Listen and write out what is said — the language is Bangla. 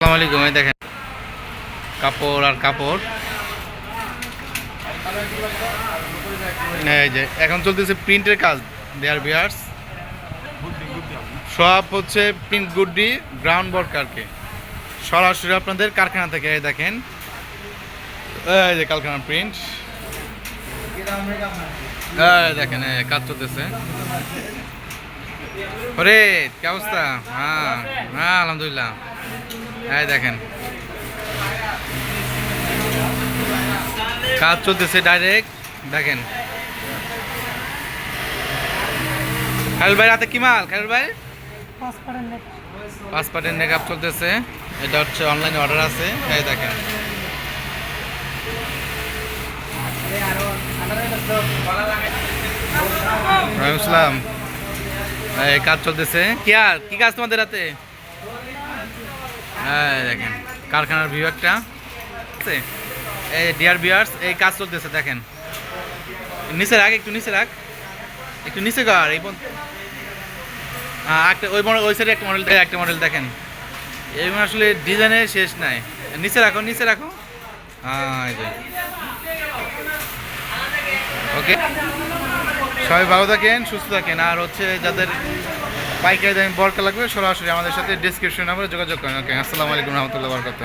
আসসালামু এই দেখেন। কাপড় আর কাপড়। এই যে, এখন চলতেছে প্রিন্টের কাজ দেয়ার বিয়ার্স সব হচ্ছে প্রিন্ট গুড্ডি গ্রাউন্ড ওয়ার্কারকে সরাসরি আপনাদের কারখানা থেকে, এই দেখেন। এই যে কারখানা প্রিন্ট। এই দেখেন কাজ চলতেছে। ওরে কি অবস্থা? হ্যাঁ হ্যাঁ আলহামদুলিল্লাহ। এই দেখেন। কাজ চলতেছে ডাইরেক্ট দেখেন। খায়রুল ভাই রাতে কি মাল? খায়রুল ভাই? পাঁচ পার্টের মেকআপ চলতেছে। এটা হচ্ছে অনলাইনে অর্ডার আছে। এই দেখেন। ওয়ালাইকুম আসসালাম। কাজ চলতেছে। কি আর কি কাজ তোমাদের রাতে হ্যাঁ দেখেন, কারখানার ভিউ একটা। এই ডিয়ার বিয়ার্স এই কাজ চলতেছে, দেখেন। নিচে রাখ, একটু নিচে রাখ। একটু নিচে কর, এই একটা, ওই ওই সাইডে একটা মডেল একটা মডেল দেখেন। এই আসলে ডিজাইনের শেষ নাই। নিচে রাখো নিচে রাখো। হ্যাঁ ওকে সবাই ভালো থাকেন, সুস্থ থাকেন। আর হচ্ছে যাদের পাইকারি দামে বরকা লাগবে, সরাসরি আমাদের সাথে ডিসক্রিপশন নাম্বারে যোগাযোগ করেন। ওকে আসসালামু আলাইকুম রহমতুল্লাহ বরকাত